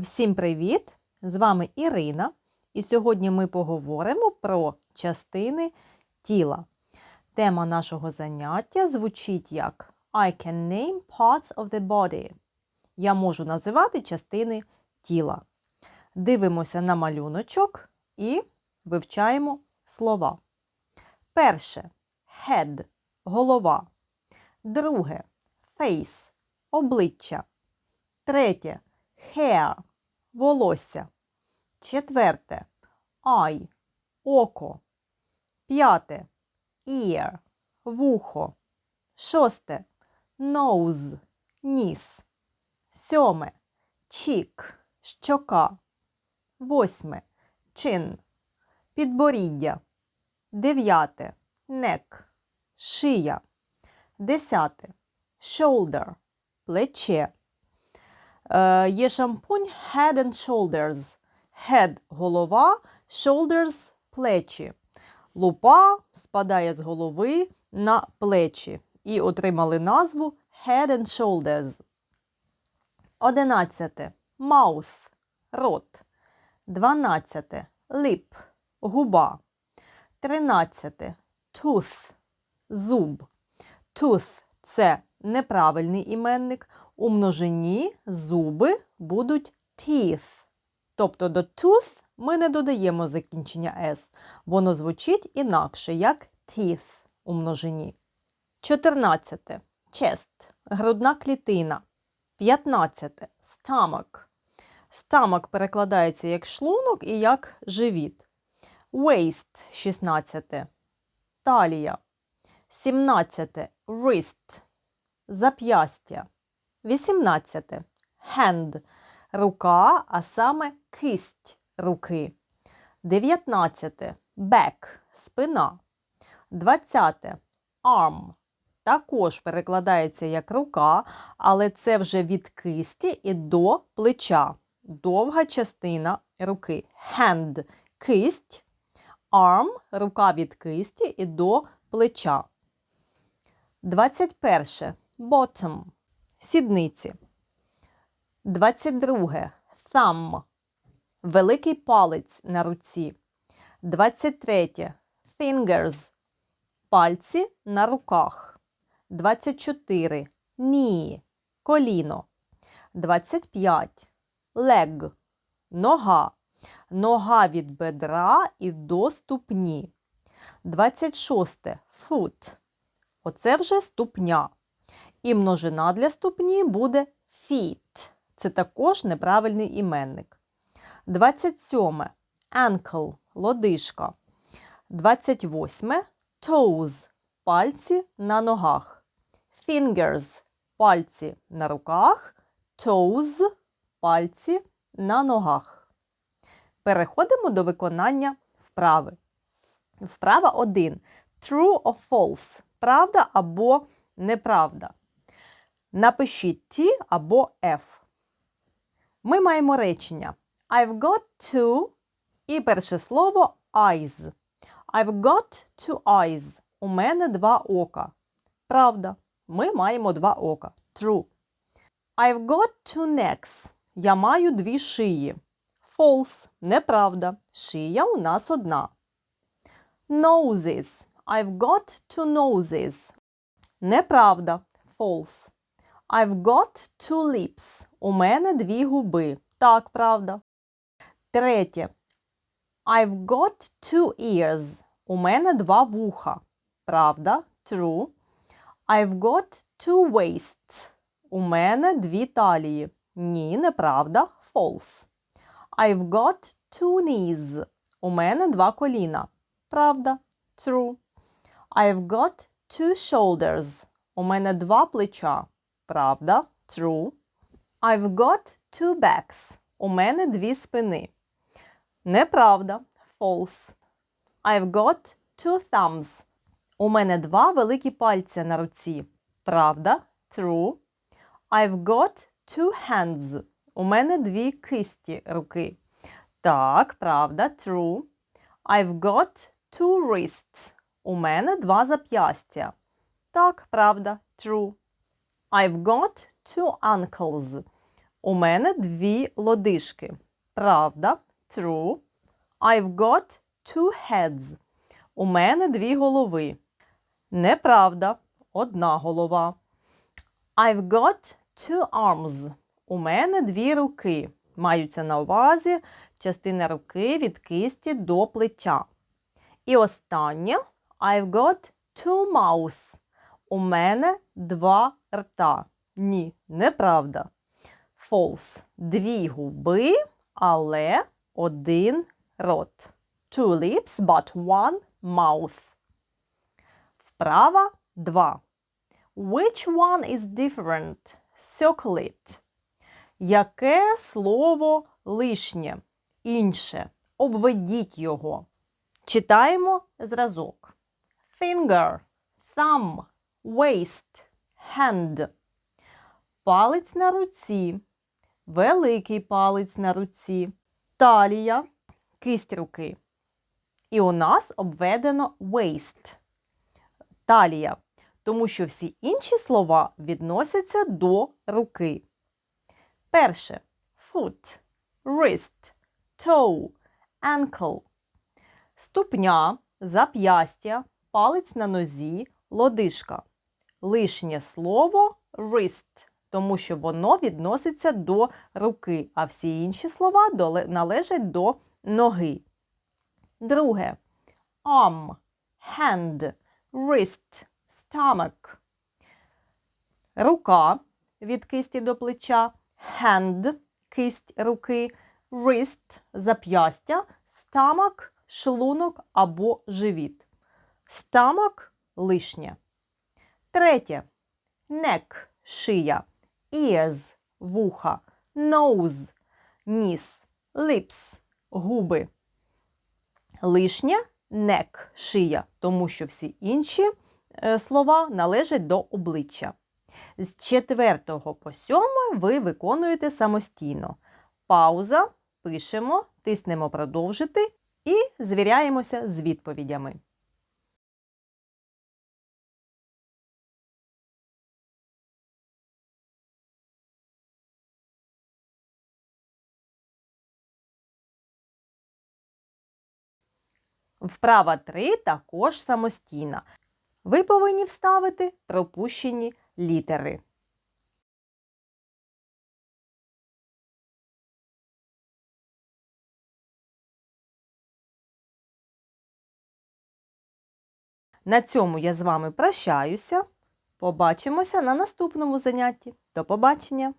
Всім привіт! З вами Ірина, і сьогодні ми поговоримо про частини тіла. Тема нашого заняття звучить як I can name parts of the body. Я можу називати частини тіла. Дивимося на малюночок і вивчаємо слова. Перше head голова. Друге face обличчя. Третє hair волосся. Четверте eye око. П'яте ear вухо. Шосте nose ніс. Сьоме cheek щока. Восьме чин підборіддя. Дев'яте neck шия. Десяте shoulder плече. Е, є шампунь Head and Shoulders. Head – голова, shoulders – плечі. Лупа спадає з голови на плечі і отримали назву Head and Shoulders. Одинадцяте Mouth – рот. Дванадцяте Lip – губа. Тринадцяте Tooth – зуб. Tooth – це неправильний іменник. У множині зуби будуть teeth. Тобто до tooth ми не додаємо закінчення S. Воно звучить інакше, як teeth у множині. 14. Chest грудна клітина. 15. Stomach. Stomach перекладається як шлунок і як живіт. Waist 16. Талія. 17. Wrist. Зап'ястя. 18. Hand рука, а саме кисть руки. 19. Back спина. 20. Arm також перекладається як рука, але це вже від кисті і до плеча. Довга частина руки. Hand кисть. Arm рука від кисті і до плеча. 21. Bottom сідниці. 22. Thumb великий палець на руці. 23. Fingers пальці на руках. 24. Knee коліно. 25. Leg нога. Нога від бедра і до ступні. 26. Foot. Оце вже ступня. І множина для ступні буде feet. Це також неправильний іменник. 27. Ankle лодишка. 28. Toes пальці на ногах. Fingers пальці на руках. Toes пальці на ногах. Переходимо до виконання вправи. Вправа 1. True or false. Правда або неправда. Напишіть T або F. Ми маємо речення I've got two і перше слово eyes. I've got two eyes. У мене два ока. Правда. Ми маємо два ока. True. I've got two necks. Я маю дві шиї. False. Неправда. Шия у нас одна. Noses. I've got two noses. Неправда. False. I've got two lips. У мене дві губи. Так, правда. Третє. I've got two ears. У мене два вуха. Правда? True. I've got two waists. У мене дві талії. Ні, неправда. False. I've got two knees. У мене два коліна. Правда? True. I've got two shoulders. У мене два плеча. Правда? True. I've got two backs. У мене дві спини. Неправда. False. I've got two thumbs. У мене два великі пальця на руці. Правда? True. I've got two hands. У мене дві кисті руки. Так, правда, true. I've got two wrists. У мене два зап'ястя. Так, правда, true. I've got two ankles. У мене дві лодишки. Правда. True. I've got two heads. У мене дві голови. Неправда. Одна голова. I've got two arms. У мене дві руки. Маються на увазі частина руки від кисті до плеча. І останнє I've got two mouths. У мене два рта. Ні, неправда. False. Дві губи, але один рот. Two lips, but one mouth. Вправа 2. Which one is different? Circle it. Яке слово лишнє? Інше. Обведіть його. Читаємо зразок. Finger, thumb, waist, hand. Палець на руці. Великий палець на руці. Талія, кисть руки. І у нас обведено waist. Талія. Тому що всі інші слова відносяться до руки. Перше foot, wrist, toe, ankle. Ступня, зап'ястя, палець на нозі, лодишка. Лишнє слово wrist, тому що воно відноситься до руки, а всі інші слова належать до ноги. Друге. Arm, hand, wrist, stomach. Рука. Від кисті до плеча, hand – кисть руки, wrist – зап'ястя, stomach – шлунок або живіт. Stomach – лишнє. Третє. Neck – шия, ears – вуха, nose – ніс, lips – губи. Лишнє – neck – шия, тому що всі інші е, слова належать до обличчя. З 4 по 7 ви виконуєте самостійно. Пауза, пишемо, тиснемо продовжити і звіряємося з відповідями. Вправа 3 також самостійна. Ви повинні вставити пропущені літери. На цьому я з вами прощаюся. Побачимося на наступному занятті. До побачення!